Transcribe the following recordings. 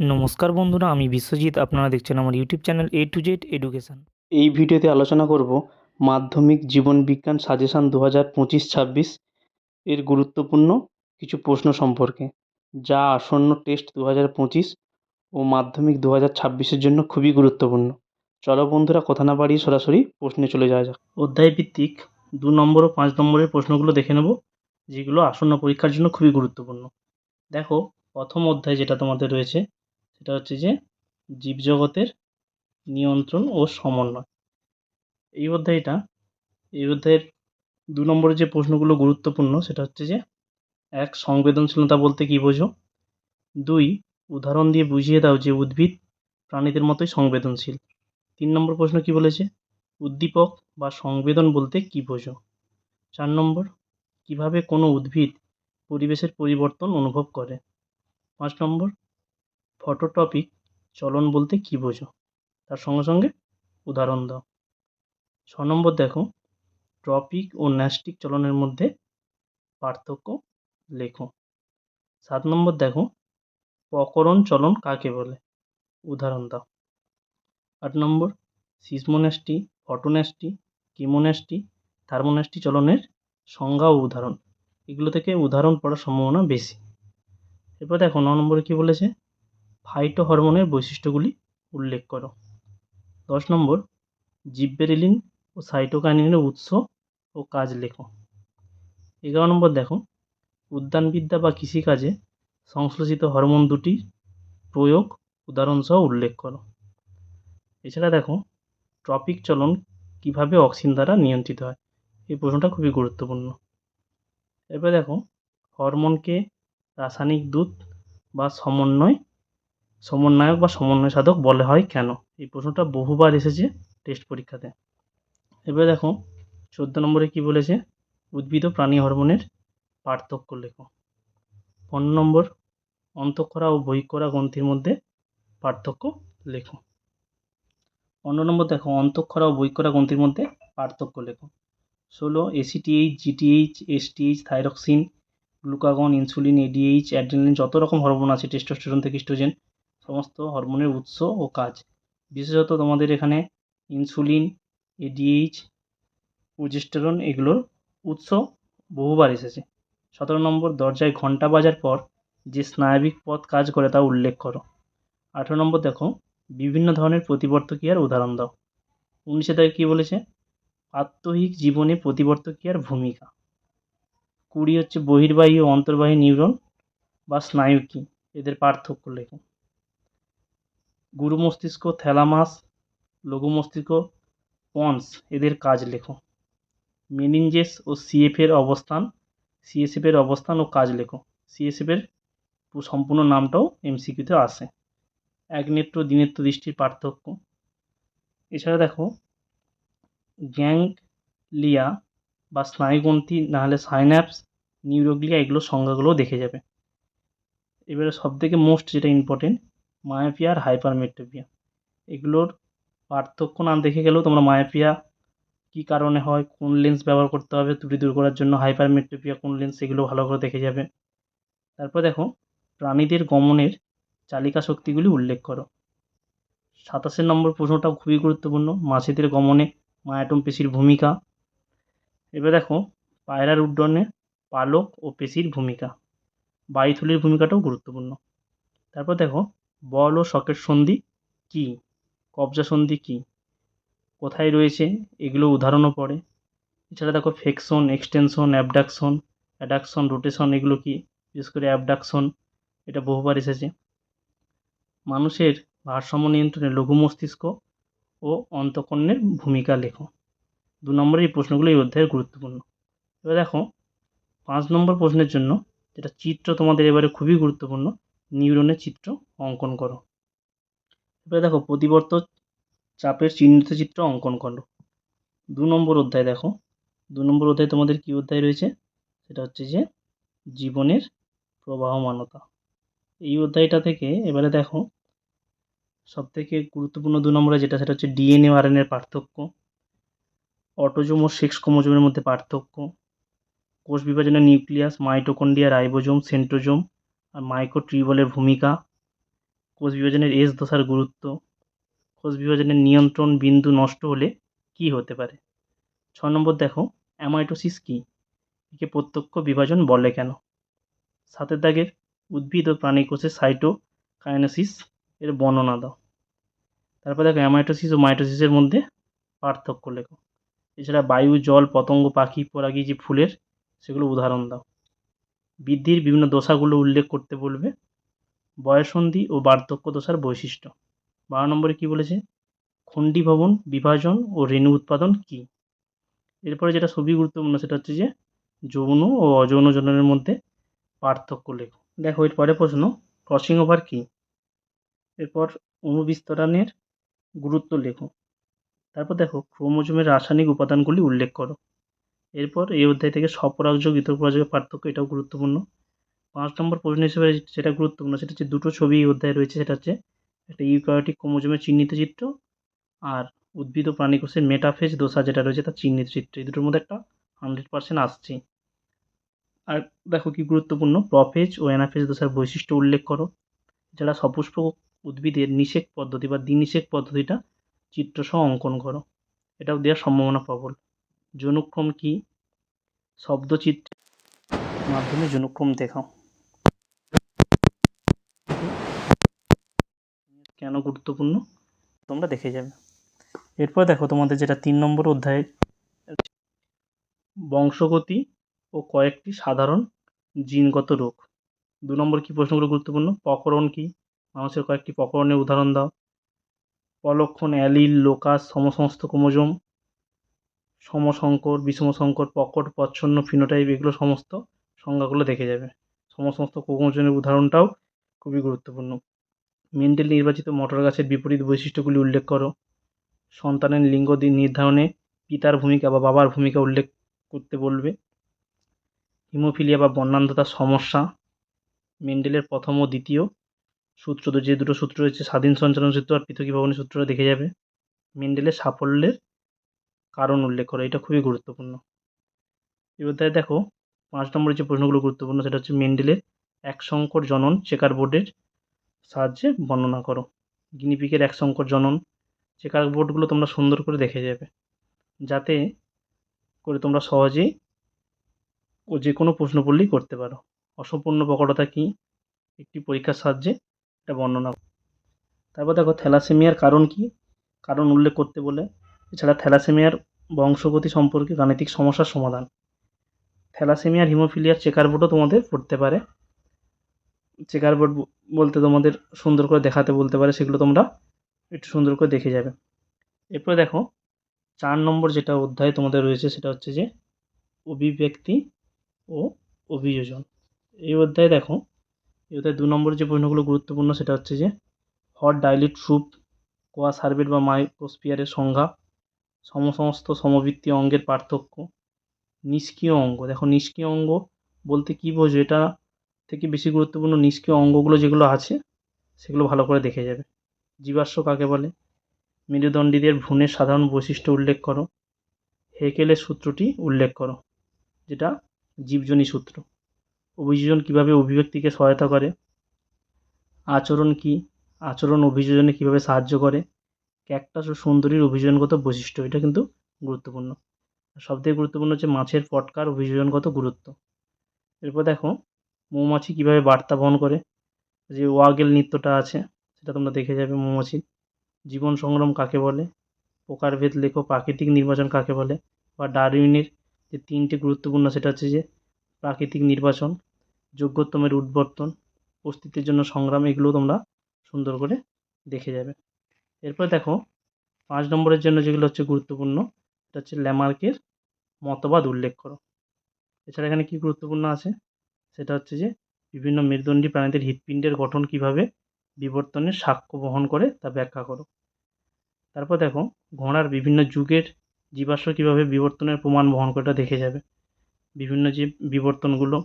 নমস্কার বন্ধুরা আমি বিশ্বজিৎ। আপনারা দেখছেন আমার YouTube channel A to Z education এই ভিডিওতে আলোচনা করব মাধ্যমিক জীবন বিজ্ঞান সাজেশান দু হাজার পঁচিশ ছাব্বিশ। এর গুরুত্বপূর্ণ কিছু প্রশ্ন সম্পর্কে যা আসন্ন টেস্ট দু হাজার পঁচিশ ও মাধ্যমিক দু হাজার ছাব্বিশের জন্য খুবই গুরুত্বপূর্ণ। চলো বন্ধুরা কথা না বাড়িয়ে সরাসরি প্রশ্নে চলে যাওয়া যাক। অধ্যায় ভিত্তিক দু নম্বর ও পাঁচ নম্বরের প্রশ্নগুলো দেখে নেব যেগুলো আসন্ন পরীক্ষার জন্য খুবই গুরুত্বপূর্ণ। দেখো প্রথম অধ্যায় যেটা তোমাদের রয়েছে সেটা হচ্ছে যে জীবজগতের নিয়ন্ত্রণ ও সমন্বয়। এই অধ্যায়টা, এই অধ্যায়ের দু নম্বরের যে প্রশ্নগুলো গুরুত্বপূর্ণ, সেটা হচ্ছে যে, এক, সংবেদনশীলতা বলতে কী বোঝো? দুই, উদাহরণ দিয়ে বুঝিয়ে দাও যে উদ্ভিদ প্রাণীদের মতোই সংবেদনশীল। তিন নম্বর প্রশ্ন কী বলেছে? উদ্দীপক বা সংবেদন বলতে কী বোঝো? চার নম্বর, কীভাবে কোনো উদ্ভিদ পরিবেশের পরিবর্তন অনুভব করে? পাঁচ নম্বর ফটোটপিক চলন বলতে কী বোঝো? তার সঙ্গে সঙ্গে উদাহরণ দাও। ছ নম্বর দেখো ট্রপিক ও ন্যাস্টিক চলনের মধ্যে পার্থক্য লেখো। সাত নম্বর দেখো, প্রকরণ চলন কাকে বলে? উদাহরণ দাও। আট নম্বর সিসমোন্যাস্টি ফটোন্যাস্টি কিমোন্যাস্টি থার্মোন্যাস্টি চলনের সংজ্ঞা ও উদাহরণ। এগুলো থেকে উদাহরণ পড়ার সম্ভাবনা বেশি। এরপর দেখো, ন নম্বরে কী বলেছে? ফাইটো হরমোনের বৈশিষ্ট্যগুলি উল্লেখ করো। দশ নম্বর, জিব্বেরেলিন ও সাইটোকাইনিনের উৎস ও কাজ লেখো। এগারো নম্বর দেখো, উদ্যানবিদ্যা বা কৃষিকাজে সংশ্লেষিত হরমোন দুটির প্রয়োগ উদাহরণসহ উল্লেখ করো। এছাড়া দেখো, ট্রপিক চলন কীভাবে অক্সিন দ্বারা নিয়ন্ত্রিত হয়? এই প্রশ্নটা খুবই গুরুত্বপূর্ণ। এরপরে দেখো, হরমোনকে রাসায়নিক দূত বা সমন্বয় সমন্বয়ক বা সমন্বয় সাধক বলা হয় কেন? এই প্রশ্নটা বহুবার এসেছে টেস্ট পরীক্ষাতে। এবারে দেখো, চোদ্দ নম্বরে কী বলেছে? উদ্ভিদ ও প্রাণী হরমোনের পার্থক্য লেখো। পনেরো নম্বর, অন্তঃক্ষরা ও বহিঃক্ষরা গ্রন্থির মধ্যে পার্থক্য লেখো। পনেরো নম্বর দেখো, অন্তঃক্ষরা ও বহিঃক্ষরা গ্রন্থির মধ্যে পার্থক্য লেখো। ষোলো ACTH GTH STH thyroxine glucagon insulin ADH adrenaline যত রকম হরমোন আছে টেস্টোস্টেরন থেকে স্ট্রোজেন সমস্ত হরমোনের উৎস ও কাজ। বিশেষত তোমাদের এখানে ইনসুলিন এডিএইচ প্রোজেস্টেরন এগুলোর উৎস বহুবার এসেছে। সতেরো নম্বর দরজায় ঘণ্টা বাজার পর যে স্নায়বিক পথ কাজ করে তা উল্লেখ করো। আঠেরো নম্বর দেখো, বিভিন্ন ধরনের প্রতিবর্তক্রিয়ার উদাহরণ দাও। উনিশে তারিখ কী বলেছে? প্রাত্যহিক জীবনে প্রতিবর্তক্রিয়ার ভূমিকা। কুড়ি হচ্ছে বহির্বাহী ও অন্তর্বাহী নিউরন বা স্নায়ু কী? এদের পার্থক্য লেখো। গুরু মস্তিষ্ক থ্যালামাস লঘু মস্তিষ্ক, পন্স, এদের কাজ লেখো। মেনিনজেস ও সিএফের অবস্থান সিএসএফের অবস্থান ও কাজ লেখো। সিএসএফের সম্পূর্ণ নামটাও এমসিকিউতে আসে। এক একনেত্র দ্বিনেত্র দৃষ্টির পার্থক্য। এছাড়া দেখো গ্যাংলিয়া বা স্নায়ুগ্রন্থি, নাহলে সাইন্যাপস, নিউরোগ্লিয়া এগুলোর সংজ্ঞাগুলোও দেখে যাবে। এবারে সবথেকে মোস্ট যেটা ইম্পর্টেন্ট মায়োপিয়া আর হাইপারমেট্রোপিয়া এগুলোর পার্থক্য না দেখে গেলেও তোমরা মায়োপিয়া কী কারণে হয়, কোন লেন্স ব্যবহার করতে হবে, ত্রুটি দূর করার জন্য হাইপারমেট্রোপিয়া কোন লেন্স এগুলো ভালো করে দেখে যাবে। তারপর দেখো, প্রাণীদের গমনের চালিকা শক্তিগুলি উল্লেখ করো। সাতাশের নম্বর প্রশ্নটাও খুবই গুরুত্বপূর্ণ, মাছেদের গমনে মায়াটম পেশির ভূমিকা। এবার দেখো, পায়রার উড্ডয়নে পালক ও পেশির ভূমিকা। বায়ুথলির ভূমিকাটাও গুরুত্বপূর্ণ। তারপর দেখো বল ও সকেট সন্ধি কী? কবজা সন্ধি কী? কোথায় রয়েছে? এগুলো উদাহরণও পড়ে। এছাড়া দেখো flexion extension abduction adduction rotation এগুলো কি? বিশেষ করে অ্যাবডাকশন এটা বহুবার এসেছে। মানুষের ভারসাম্য নিয়ন্ত্রণে লঘু মস্তিষ্ক ও অন্তঃকর্ণের ভূমিকা লেখো। দু নম্বরের এই প্রশ্নগুলো এই অধ্যায়ের গুরুত্বপূর্ণ। এবার দেখো, পাঁচ নম্বর প্রশ্নের জন্য যেটা চিত্র তোমাদের এবারে খুবই গুরুত্বপূর্ণ, নিউরনের চিত্র অঙ্কন করো। এবারে দেখো প্রতিবর্ত চাপের চিহ্নিত চিত্র অঙ্কন করো। দু নম্বর অধ্যায় দেখো। দু নম্বর অধ্যায় তোমাদের কী অধ্যায় রয়েছে? সেটা হচ্ছে যে জীবনের প্রবাহমানতা। এই অধ্যায়টা থেকে এবারে দেখো, সবথেকে গুরুত্বপূর্ণ দু নম্বরে যেটা, সেটা হচ্ছে ডিএনএ আরএনএর পার্থক্য, অটোজোম ও সেক্স ক্রোমোজোমের মধ্যে পার্থক্য, কোষ বিভাজনের নিউক্লিয়াস, মাইটোকন্ড্রিয়া, রাইবোজোম, সেন্ট্রোজোম আর মাইক্রোটিউবুলের ভূমিকা কোষ বিভাজনের এস দশার গুরুত্ব কোষ বিভাজনের নিয়ন্ত্রণ বিন্দু নষ্ট হলে কী হতে পারে? ছ নম্বর দেখো অ্যামাইটোসিস কী? একে প্রত্যক্ষ বিভাজন বলে কেন? সাতের দাগের উদ্ভিদ ও প্রাণী কোষের সাইটোকাইনেসিস এর বর্ণনা দাও। তারপর দেখো অ্যামাইটোসিস ও মাইটোসিসের মধ্যে পার্থক্য লেখো। এছাড়া বায়ু, জল, পতঙ্গ, পাখি, পরাগী যে ফুলের, সেগুলো উদাহরণ দাও। বৃদ্ধির বিভিন্ন দশাগুলো উল্লেখ করতে বলবে। বয়সন্ধি ও বার্ধক্য দশার বৈশিষ্ট্য। বারো নম্বরে কী বলেছে? খণ্ডীভবন, বিভাজন ও রেণু উৎপাদন কী? এরপরে যেটা খুবই গুরুত্বপূর্ণ সেটা হচ্ছে যে, যৌন ও অযৌন জননের মধ্যে পার্থক্য লেখো। দেখো, এর পরে প্রশ্ন, ক্রসিং ওভার কী? এরপর অনুবিস্তরণের গুরুত্ব লেখো। তারপর দেখো, ক্রোমোজোমের রাসায়নিক উপাদানগুলি উল্লেখ করো। এরপর এই অধ্যায় থেকে স্বপরাগযোগ, ইতরপরাগযোগের পার্থক্য, এটাও গুরুত্বপূর্ণ। পাঁচ নম্বর প্রশ্ন হিসেবে যেটা গুরুত্বপূর্ণ, সেটা হচ্ছে দুটো ছবি অধ্যায় রয়েছে, সেটা হচ্ছে একটা ইউক্যারিওটিক ক্রোমোজোমের চিহ্নিত চিত্র আর উদ্ভিদ ও প্রাণী কোষের মেটাফেজ দোসা যেটা রয়েছে তার চিহ্নিত চিত্র। এই দুটোর মধ্যে একটা হান্ড্রেড পার্সেন্ট আসছে। আর দেখো কি গুরুত্বপূর্ণ, প্রফেজ ও অ্যানাফেজ দোষার বৈশিষ্ট্য উল্লেখ করো। যারা সপুষ্পক উদ্ভিদের নিষেক পদ্ধতি বা দ্বিনিষেক পদ্ধতিটা চিত্রসহ অঙ্কন করো, এটাও দেওয়ার সম্ভাবনা প্রবল। জনুক্রম কি? শব্দচিত্রের মাধ্যমে জনুক্রম দেখাও। কেন গুরুত্বপূর্ণ? তোমরা দেখে যাবে। এরপর দেখো তোমাদের যেটা তিন নম্বর অধ্যায় বংশগতি ও কয়েকটি সাধারণ জিনগত রোগ। দু নম্বর কী প্রশ্নগুলো গুরুত্বপূর্ণ? প্রকরণ কী? মানুষের কয়েকটি প্রকরণের উদাহরণ দাও। পলক্ষণ, অ্যালিল, লোকাস, সমসমস্ত ক্রোমোজোম, সমসংকর, বিষমসংকর, প্রকট, প্রচ্ছন্ন, ফিনোটাইপ, এগুলো সমস্ত সংজ্ঞাগুলো দেখে যাবে। সমসমস্ত ক্রোমোজোমের উদাহরণটাও খুবই গুরুত্বপূর্ণ। মেন্ডেল নির্বাচিত মটর গাছের বিপরীত বৈশিষ্ট্যগুলি উল্লেখ করো। সন্তানের লিঙ্গ নির্ধারণে পিতার ভূমিকা বা বাবার ভূমিকা উল্লেখ করতে বলবে। হিমোফিলিয়া বা বর্ণান্ধতার সমস্যা। মেন্ডেলের প্রথম ও দ্বিতীয় সূত্র তো যে দুটো সূত্র রয়েছে, স্বাধীন সঞ্চালন সূত্র আর পৃথকীভবনের সূত্রটা দেখে যাবে। মেন্ডেলের সাফল্যের কারণ উল্লেখ করো, এটা খুবই গুরুত্বপূর্ণ। অধ্যায়ে দেখো, পাঁচ নম্বরের যে প্রশ্নগুলো গুরুত্বপূর্ণ, সেটা হচ্ছে মেন্ডেলের এক সংকর জনন চেকার বোর্ডের সাহায্যে বর্ণনা করো। গিনিপিকের এক সংকর জনন চেকার বোর্ডগুলো তোমরা সুন্দর করে দেখে যাবে, যাতে করে তোমরা সহজেই ও যে কোনো প্রশ্ন পড়লেই করতে পারো। অসম্পূর্ণ প্রকটতা কী? একটি পরীক্ষার সাহায্যে এটা বর্ণনা। তারপর দেখো, থ্যালাসেমিয়ার কারণ কী? কারণ উল্লেখ করতে বলে। এছাড়া থ্যালাসেমিয়ার বংশগতি সম্পর্কে গাণিতিক সমস্যার সমাধান। থ্যালাসেমিয়ার হিমোফিলিয়ার চেকার বোর্ডও তোমাদের পড়তে পারে। চেকার বোর্ড বলতে তোমাদের সুন্দর করে দেখাতে বলতে পারে, সেগুলো তোমরা একটু সুন্দর করে দেখে যাবে। এরপরে দেখো, চার নম্বর যেটা অধ্যায় তোমাদের রয়েছে, সেটা হচ্ছে যে অভিব্যক্তি ও অভিযোজন। এই অধ্যায়ে দেখো, এই অধ্যায়ে দু নম্বর যে প্রশ্নগুলো গুরুত্বপূর্ণ, সেটা হচ্ছে যে হট ডাইলিট স্যুপ কোয়া সার্ভেট বা মাইক্রোস্পিয়ারের সংজ্ঞা, সমসমস্ত সমবৃত্তি অঙ্গের পার্থক্য, নিষ্ক্রিয় অঙ্গ। দেখো, নিষ্ক্রিয় অঙ্গ বলতে কী বোঝো? এটা থেকে বেশি গুরুত্বপূর্ণ নিষ্ক্রিয় অঙ্গগুলো যেগুলো আছে, সেগুলো ভালো করে দেখে যাবে। জীবাশ্ম কাকে বলে? মেরুদণ্ডীদের ভ্রূণের সাধারণ বৈশিষ্ট্য উল্লেখ করো। হেকেলের সূত্রটি উল্লেখ করো, যেটা জীবজনী সূত্র। অভিযোজন কীভাবে অভিব্যক্তিকে সহায়তা করে? আচরণ কী? আচরণ অভিযোজনে কীভাবে সাহায্য করে? ক্যাকটাস ও সুন্দরীর অভিযোজনগত বৈশিষ্ট্য, এটা কিন্তু গুরুত্বপূর্ণ। সবথেকে গুরুত্বপূর্ণ হচ্ছে মাছের পটকার অভিযোজনগত গুরুত্ব। এরপর দেখো মৌমাছি কীভাবে বার্তা বহন করে? যে ওয়াগেল নৃত্যটা আছে, সেটা তোমরা দেখে যাবে মৌমাছি। জীবন সংগ্রাম কাকে বলে? প্রকারভেদ লেখো প্রাকৃতিক নির্বাচন কাকে বলে? বা ডারউইনের যে তিনটে গুরুত্বপূর্ণ, সেটা হচ্ছে যে প্রাকৃতিক নির্বাচন যোগ্যতমের উদ্বর্তন, অস্তিত্বের জন্য সংগ্রাম এগুলো তোমরা সুন্দর করে দেখে যাবে। এরপর দেখো, পাঁচ নম্বরের জন্য যেগুলো হচ্ছে গুরুত্বপূর্ণ, সেটা হচ্ছে ল্যামার্কের মতবাদ উল্লেখ করো। এছাড়া এখানে কী গুরুত্বপূর্ণ আছে? সেটা হচ্ছে যে বিভিন্ন মেরুদণ্ডী প্রাণীদের হৃৎপিণ্ডের গঠন কীভাবে বিবর্তনের সাক্ষ্য বহন করে তা ব্যাখ্যা করো। তারপর দেখো, ঘোড়ার বিভিন্ন যুগের জীবাশ্ম কীভাবে বিবর্তনের প্রমাণ বহন করে দেখে যাবে। বিভিন্ন যে বিবর্তনগুলো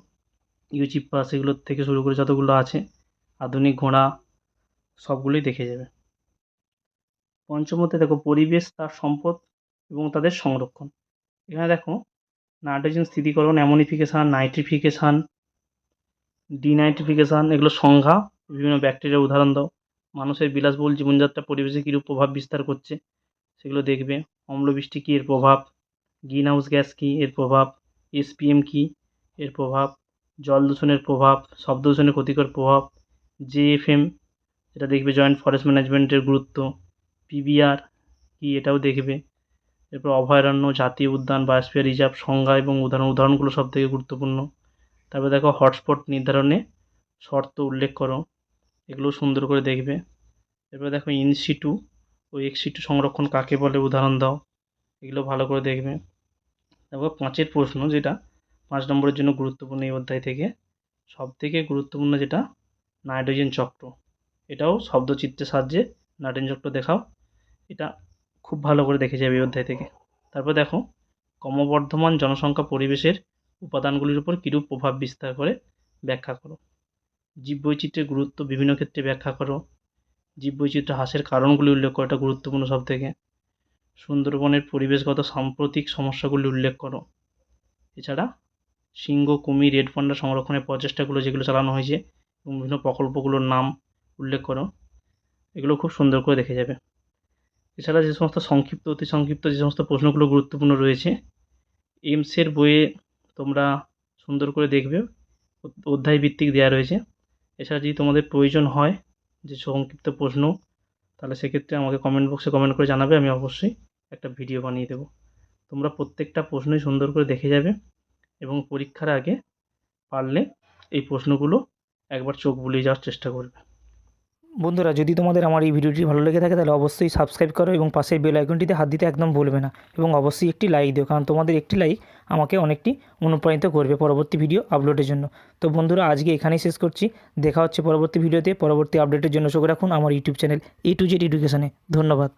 ইউচিপ্পাস এগুলো থেকে শুরু করে যতগুলো আছে, আধুনিক ঘোড়া, সবগুলোই দেখে যাবে। পঞ্চমতে দেখো, পরিবেশ, তার সম্পদ এবং তাদের সংরক্ষণ। এখানে দেখো, নাইট্রোজেন স্থিতিকরণ, অ্যামোনিফিকেশান, নাইট্রিফিকেশান ডিনাইট্রিফিকেশান এগুলো সংজ্ঞা বিভিন্ন ব্যাকটেরিয়ার উদাহরণ দাও। মানুষের বিলাসবহুল জীবনযাত্রা পরিবেশে কীরূপ প্রভাব বিস্তার করছে, সেগুলো দেখবে। অম্লবৃষ্টি কী এর প্রভাব? গ্রিন হাউস গ্যাস কী এর প্রভাব? এসপিএম কী এর প্রভাব? জল দূষণের প্রভাব? শব্দ দূষণের ক্ষতিকর প্রভাব? জেএফএম এটা দেখবে জয়েন্ট ফরেস্ট ম্যানেজমেন্টের গুরুত্ব। পিবিআর কী এটাও দেখবে। এরপর অভয়ারণ্য, জাতীয় উদ্যান বায়োস্ফিয়ার রিজার্ভ সংজ্ঞা এবং উদাহরণ, উদাহরণগুলো সব থেকে গুরুত্বপূর্ণ। তারপর দেখো হটস্পট নির্ধারণে শর্ত উল্লেখ করো। এগুলো সুন্দর করে দেখবে। এরপর দেখো ইন সিটু ও এক্স সিটু সংরক্ষণ কাকে বলে উদাহরণ দাও। এগুলো ভালো করে দেখবে। তারপর পাঁচের প্রশ্ন যেটা, পাঁচ নম্বরের জন্য গুরুত্বপূর্ণ এই অধ্যায় থেকে সব থেকে গুরুত্বপূর্ণ যেটা, নাইট্রোজেন চক্র। এটাও শব্দচিত্রের সাহায্যে নাইট্রোজেন চক্র দেখাও। এটা খুব ভালো করে দেখে যাবে এই অধ্যায় থেকে। তারপর দেখো, ক্রমবর্ধমান জনসংখ্যা পরিবেশের উপাদানগুলির উপর কীরূপ প্রভাব বিস্তার করে? ব্যাখ্যা করো। জীববৈচিত্র্যের গুরুত্ব বিভিন্ন ক্ষেত্রে ব্যাখ্যা করো। জীববৈচিত্র্য হ্রাসের কারণগুলি উল্লেখ করো, এটা গুরুত্বপূর্ণ সব থেকে সুন্দরবনের পরিবেশগত সাম্প্রতিক সমস্যাগুলি উল্লেখ করো। এছাড়া সিংহ, কুমির, রেড পান্ডা সংরক্ষণের প্রচেষ্টাগুলো যেগুলো চালানো হয়েছে এবং বিভিন্ন প্রকল্পগুলোর নাম উল্লেখ করো, এগুলো খুব সুন্দর করে দেখে যাবে। এছাড়া যে সমস্ত সংক্ষিপ্ত, অতি সংক্ষিপ্ত যে সমস্ত প্রশ্নগুলো গুরুত্বপূর্ণ রয়েছে, এইমসের বইয়ে তোমরা সুন্দর করে দেখবে। অধ্যায় ভিত্তিক দেওয়া রয়েছে। এছাড়া যদি তোমাদের প্রয়োজন হয় যে সংক্ষিপ্ত প্রশ্ন, তাহলে সেক্ষেত্রে আমাকে কমেন্ট বক্সে কমেন্ট করে জানাবে, আমি অবশ্যই একটা ভিডিও বানিয়ে দেবো। তোমরা প্রত্যেকটা প্রশ্নই সুন্দর করে দেখে যাবে এবং পরীক্ষার আগে পারলে এই প্রশ্নগুলো একবার চোখ বুলিয়ে যাওয়ার চেষ্টা করবে। বন্ধুরা, যদি তোমাদের আমার এই ভিডিওটি ভালো লেগে থাকে, তাহলে অবশ্যই সাবস্ক্রাইব করো এবং পাশের বেল আইকনটিতে হাত দিতে একদম ভুলবে না এবং অবশ্যই একটি লাইক দিও, কারণ তোমাদের একটি লাইক আমাকে অনেকটি অনুপ্রাণিত করবে পরবর্তী ভিডিও আপলোডের জন্য। তো বন্ধুরা, আজকে এখানেই শেষ করছি। দেখা হচ্ছে পরবর্তী ভিডিওতে পরবর্তী আপডেটের জন্য চোখ রাখুন আমার YouTube channel A to Z এডুকেশানে ধন্যবাদ।